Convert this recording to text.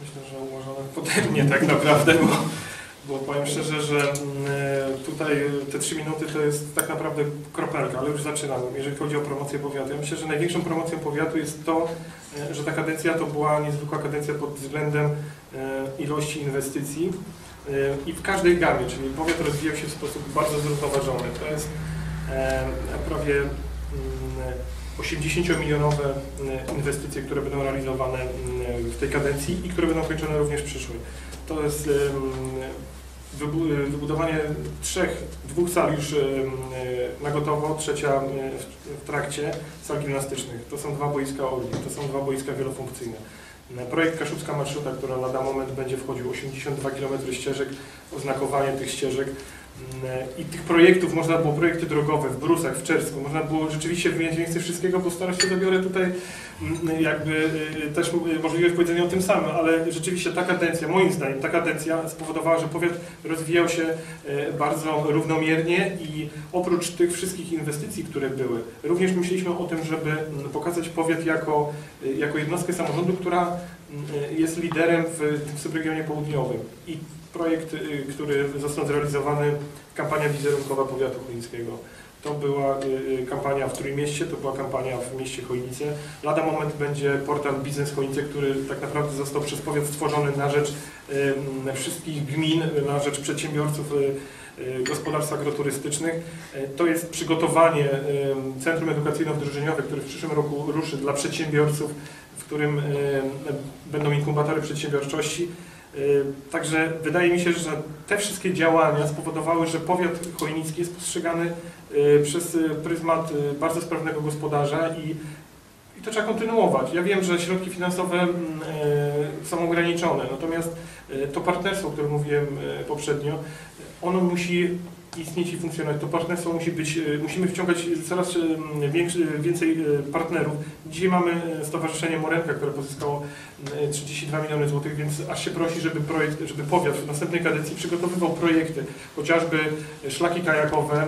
Myślę, że ułożone pode mnie tak naprawdę, bo, bo powiem szczerze, że mm, tutaj te trzy minuty to jest tak naprawdę kropelka, ale już zaczynam. Jeżeli chodzi o promocję powiatu, ja myślę, że największą promocją powiatu jest to, e, że ta kadencja to była niezwykła kadencja pod względem e, ilości inwestycji e, i w każdej gamie, czyli powiat rozwijał się w sposób bardzo zrównoważony. To jest e, prawie mm, 80-milionowe mm, inwestycje, które będą realizowane mm, w tej kadencji i które będą kończone również w przyszłej. To jest wybudowanie trzech, dwóch sal już na gotowo, trzecia w trakcie sal gimnastycznych. To są dwa boiska Orli, to są dwa boiska wielofunkcyjne. Projekt Kaszubska Marszuta, która lada moment będzie wchodził 82 km ścieżek, oznakowanie tych ścieżek. I tych projektów, można było projekty drogowe w Brusach, w Czersku, można było rzeczywiście wymienić, nie chcę wszystkiego, bo staram się zabiorę tutaj mm, jakby y, też y, możliwość powiedzenia o tym samym, ale rzeczywiście ta kadencja, moim zdaniem, ta kadencja spowodowała, że powiat rozwijał się y, bardzo równomiernie i oprócz tych wszystkich inwestycji, które były, również myśleliśmy o tym, żeby mm, pokazać powiat jako, jako jednostkę samorządu, która jest liderem w subregionie południowym. I projekt, y, który został zrealizowany, kampania wizerunkowa powiatu chojnickiego. To była y, y, kampania w Trójmieście, to była kampania w mieście Chojnice. Lada moment będzie portal Biznes Chojnice, który tak naprawdę został przez powiat stworzony na rzecz y, wszystkich gmin, na rzecz przedsiębiorców y, y, gospodarstw agroturystycznych. Y, To jest przygotowanie y, Centrum Edukacyjno-Wdrożeniowe, które w przyszłym roku ruszy dla przedsiębiorców, którym y, będą inkubatory przedsiębiorczości. Y, Także wydaje mi się, że te wszystkie działania spowodowały, że powiat chojnicki jest postrzegany y, przez pryzmat bardzo sprawnego gospodarza i, i to trzeba kontynuować. Ja wiem, że środki finansowe mm, są ograniczone, natomiast to partnerstwo, o którym mówiłem poprzednio, ono musi istnieć i funkcjonować. To partnerstwo musi być, y, musimy wciągać coraz y, większy, więcej y, partnerów. Dzisiaj mamy Stowarzyszenie Morenka, które pozyskało y, 32 miliony złotych, więc aż się prosi, żeby projekt, żeby powiat w następnej kadencji przygotowywał projekty, chociażby szlaki kajakowe.